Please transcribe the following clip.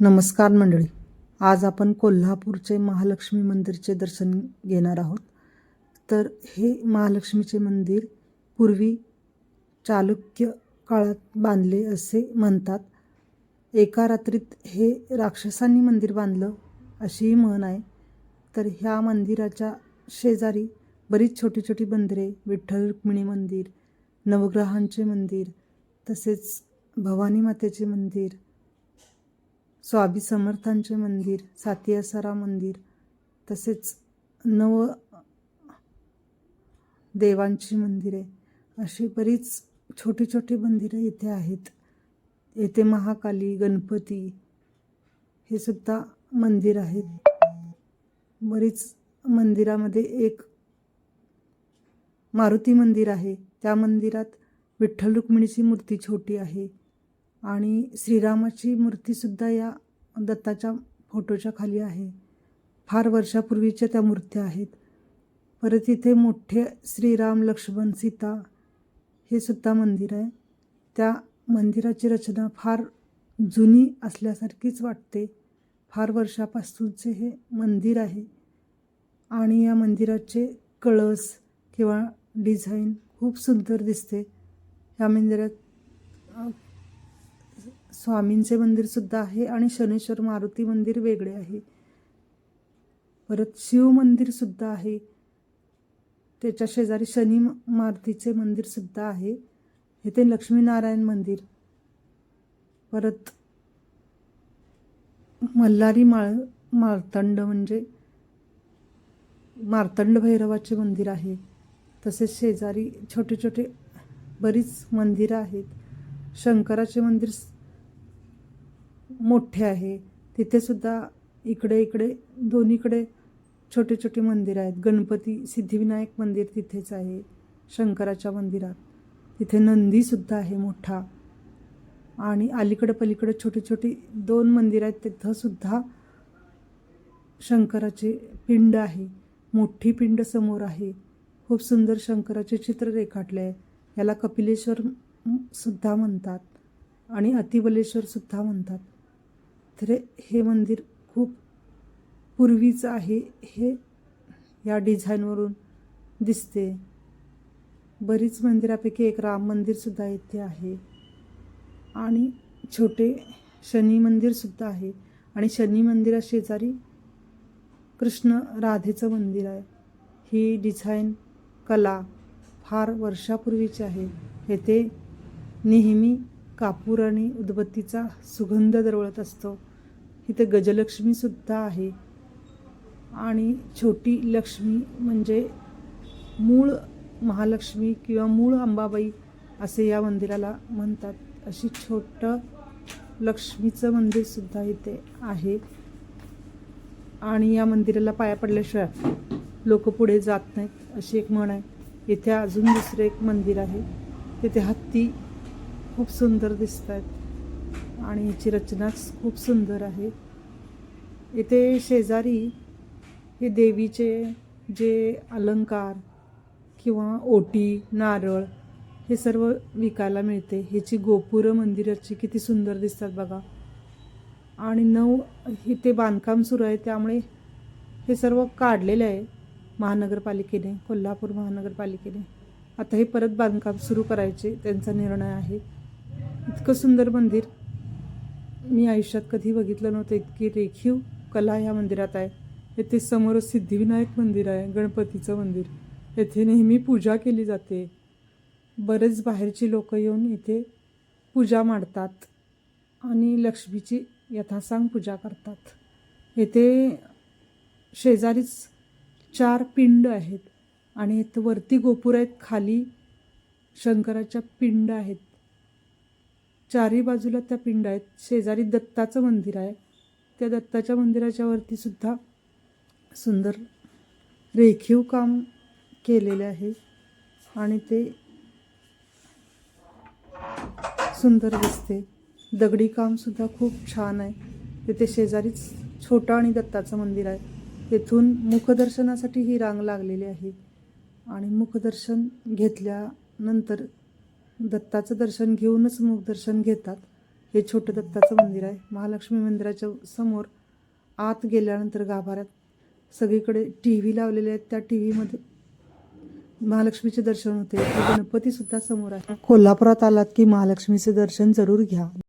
नमस्कार मंडळी. आज आपण कोल्हापूरचे महालक्ष्मी मंदिरचे दर्शन घेणार आहोत. तर हे महालक्ष्मीचे मंदिर पूर्वी चालुक्य काळात बांधले असे म्हणतात. एका रात्रीत हे राक्षसांनी मंदिर बांधलं अशीही म्हण आहे. तर ह्या मंदिराच्या शेजारी बरीच छोटी छोटी मंदिरे विठ्ठल रुक्मिणी मंदिर नवग्रहांचे मंदिर तसेच भवानी मातेचे मंदिर स्वामी समर्थांचे मंदिर सातियासरा मंदिर तसेच नव देवांची मंदिरे अशी बरीच छोटी छोटी मंदिरं इथे आहेत. येथे महाकाली गणपती हे सुद्धा मंदिर आहेत. बरीच मंदिरामध्ये एक मारुती मंदिर आहे. त्या मंदिरात विठ्ठल रुक्मिणीची मूर्ती छोटी आहे. आणि श्रीरामाची मूर्तीसुद्धा या दत्ताच्या फोटोच्या खाली आहे. फार वर्षापूर्वीच्या त्या मूर्त्या आहेत. परत इथे मोठे श्रीराम लक्ष्मण सीता हे सुद्धा मंदिर आहे. त्या मंदिराची रचना फार जुनी असल्यासारखीच वाटते. फार वर्षापासूनचे हे मंदिर आहे. आणि या मंदिराचे कळस किंवा डिझाईन खूप सुंदर दिसते. या मंदिरात स्वामींचे मंदिरसुद्धा आहे आणि शनेश्वर मारुती मंदिर वेगळे आहे. परत शिव मंदिरसुद्धा आहे. त्याच्या शेजारी शनी मारुतीचे मंदिरसुद्धा आहे. इथे लक्ष्मीनारायण मंदिर. परत मल्हारी माळ मार्तंड म्हणजे मार्तंड भैरवाचे मंदिर आहे. तसेच शेजारी छोटे छोटे बरीच मंदिरं आहेत. शंकराचे मंदिर मोठे आहे. तिथेसुद्धा इकडे इकडे दोन्हीकडे छोटे छोटे मंदिर आहेत. गणपती सिद्धिविनायक मंदिर तिथेच आहे शंकराच्या मंदिरात. तिथे नंदीसुद्धा आहे मोठा. आणि अलीकडे पलीकडे छोटी छोटी दोन मंदिरं आहेत. तिथंसुद्धा शंकराचे पिंड आहे. मोठी पिंड समोर आहे. खूप सुंदर शंकराचे चित्र रेखाटले आहे. याला कपिलेश्वर सुद्धा म्हणतात आणि अतिबलेश्वर सुद्धा म्हणतात. थ्रे हे- मंदिर खूप पूर्वीचं आहे हे या डिझाईनवरून दिसते. बरीच मंदिरापैकी एक राम मंदिरसुद्धा इथे आहे. आणि छोटे शनी मंदिरसुद्धा आहे. आणि शनी मंदिरा शेजारी कृष्ण राधेचं मंदिर आहे. ही डिझाईन कला फार वर्षापूर्वीची आहे. येथे नेहमी कापूर आणि उदबत्तीचा सुगंध दरवळत असतो. इथे गजलक्ष्मीसुद्धा आहे. आणि छोटी लक्ष्मी म्हणजे मूळ महालक्ष्मी किंवा मूळ अंबाबाई असे या मंदिराला म्हणतात. अशी छोटं लक्ष्मीचं मंदिरसुद्धा इथे आहे. आणि या मंदिराला पाया पडल्याशिवाय लोक पुढे जात नाहीत अशी एक म्हण आहे. इथे अजून दुसरं एक मंदिर आहे. तिथे हत्ती खूप सुंदर दिसत आहेत आणि याची रचनाच खूप सुंदर आहे. इथे शेजारी हे देवीचे जे अलंकार किंवा ओटी नारळ हे सर्व विकायला मिळते. ह्याची गोपुरं मंदिराची किती सुंदर दिसतात बघा. आणि नऊ इथे बांधकाम सुरू आहे. त्यामुळे हे सर्व काढलेलं आहे महानगरपालिकेने कोल्हापूर महानगरपालिकेने. आता हे परत बांधकाम सुरू करायचे त्यांचा निर्णय आहे. इतकं सुंदर मंदिर. मी आयुष्यात कधी बघितलं नव्हतं इतकी रेखीव कला या मंदिरात आहे. येथे समोर सिद्धिविनायक मंदिर आहे गणपतीचं मंदिर. येथे नेहमी पूजा केली जाते. बरेच बाहेरची लोक येऊन इथे पूजा मांडतात आणि लक्ष्मीची यथासांग पूजा करतात. येथे शेजारीच चार पिंड आहेत आणि इथं वरती गोपूर आहेत खाली शंकराच्या पिंड आहेत. चारही बाजूला त्या पिंड आहेत. शेजारी दत्ताचं मंदिर आहे. त्या दत्ताच्या मंदिराच्या वरती सुद्धा सुंदर रेखीव काम केलेले आहे. आणि ते सुंदर दिसते. दगडी कामसुद्धा खूप छान आहे. तिथे शेजारीच छोटं आणि दत्ताचं मंदिर आहे. तेथून मुखदर्शनासाठी ही रांग लागलेली आहे. आणि मुखदर्शन घेतल्यानंतर दत्ताचं दर्शन घेऊनच मुखदर्शन घेतात. हे छोटं दत्ताचं मंदिर आहे. महालक्ष्मी मंदिराच्या समोर आत गेल्यानंतर गाभाऱ्यात सगळीकडे टी व्ही लावलेले आहेत. त्या टी व्हीमध्ये महालक्ष्मीचे दर्शन होते. गणपती सुद्धा समोर आहे. कोल्हापुरात आलात की महालक्ष्मीचे दर्शन जरूर घ्या.